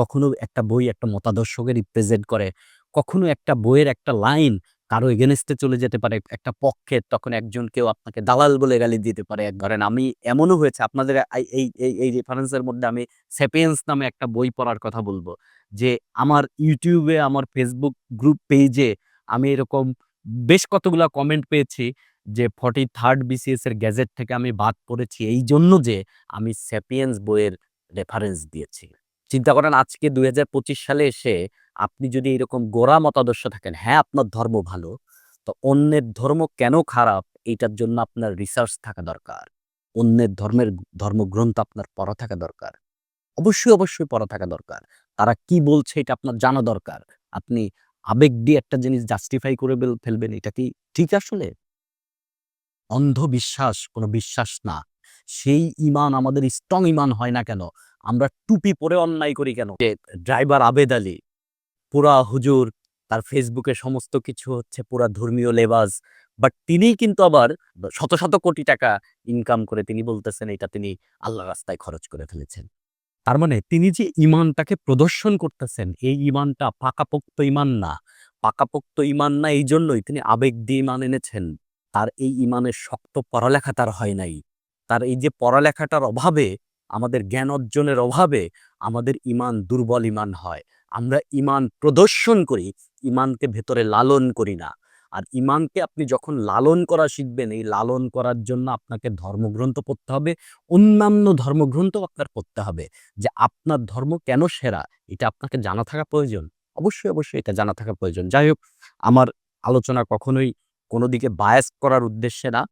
কখনো একটা বই একটা মতাদর্শকে রিপ্রেজেন্ট করে, কখনো একটা বইয়ের একটা লাইন কারও এগেনস্টে চলে যেতে পারে, একটা পক্ষে তখন একজন কেউ আপনাকে দালাল বলে গালি দিতে পারে। এক ধরেন আমি এমনও হয়েছে, আপনাদের এই এই এই রেফারেন্সের মধ্যে আমি সেপিয়েন্স নামে একটা বই পড়ার কথা বলব, যে আমার ইউটিউবে আমার ফেসবুক গ্রুপ পেজে আমি এরকম বেশ কতগুলা কমেন্ট পেয়েছি, যে ফর্টি থার্ড বিসিএস এর গ্যাজেট থেকে আমি বাদ পড়েছি এই জন্য যে আমি স্যাপিয়েন্স বইয়ের রেফারেন্স দিয়েছি। চিন্তা করেন আজকে দুই হাজার পঁচিশ সালে এসে আপনি যদি এরকম গোড়া মতাদর্শ থাকেন হ্যাঁ আপনার ধর্ম ভালো, তো অন্যের ধর্ম কেন খারাপ? এইটার জন্য আপনার রিসার্চ থাকা দরকার। অন্যের ধর্মের ধর্মগ্রন্থ আপনার পড়া থাকা দরকার। অবশ্যই অবশ্যই পড়া থাকা দরকার। তারা কি বলছে এটা আপনার জানা দরকার। আপনি আবেগ দিয়ে একটা জিনিস জাস্টিফাই করে ফেলবেন, এটা কি ঠিক আসলে? অন্ধবিশ্বাস, কোনো বিশ্বাস না। সেই ইমান আমাদের স্ট্রং ইমান হয় না কেন? আমরা টুপি পরে অন্যায় করি কেন? যে ড্রাইভার আবেদ আলী, পুরা হুজুর, তার ফেসবুকে সমস্ত কিছু হচ্ছে পুরা ধর্মীয় লেবাস বাট তিনিই কিন্তু আবার শত শত কোটি টাকা ইনকাম করে তিনি বলতেছেন এটা তিনি আল্লাহ রাস্তায় খরচ করে ফেলেছেন। তার মানে তিনি যে ইমানটাকে প্রদর্শন করতেছেন, এই ইমানটা পাকাপোক্ত ইমান না। পাকাপোক্ত ইমান না এই জন্যই তিনি আবেগ দিয়ে ইমান এনেছেন। তার এই ইমানের শক্ত পড়ালেখা তার হয় নাই। তার এই যে পড়ালেখাটার অভাবে আমাদের জ্ঞান অর্জনের অভাবে আমাদের ইমান দুর্বল ইমান হয়। আমরা ইমান প্রদর্শন করি, ইমানকে ভেতরে লালন করি না। আর ইমানকে আপনি যখন লালন করা শিখবেন, এই লালন করার জন্য আপনাকে ধর্মগ্রন্থ পড়তে হবে। অন্যান্য ধর্মগ্রন্থ আপনার পড়তে হবে যে আপনার ধর্ম কেন সেরা, এটা আপনাকে জানা থাকা প্রয়োজন। অবশ্যই অবশ্যই এটা জানা থাকা প্রয়োজন। যাই হোক, আমার আলোচনা কখনোই কোনো দিকে বায়াস করার উদ্দেশ্যে না।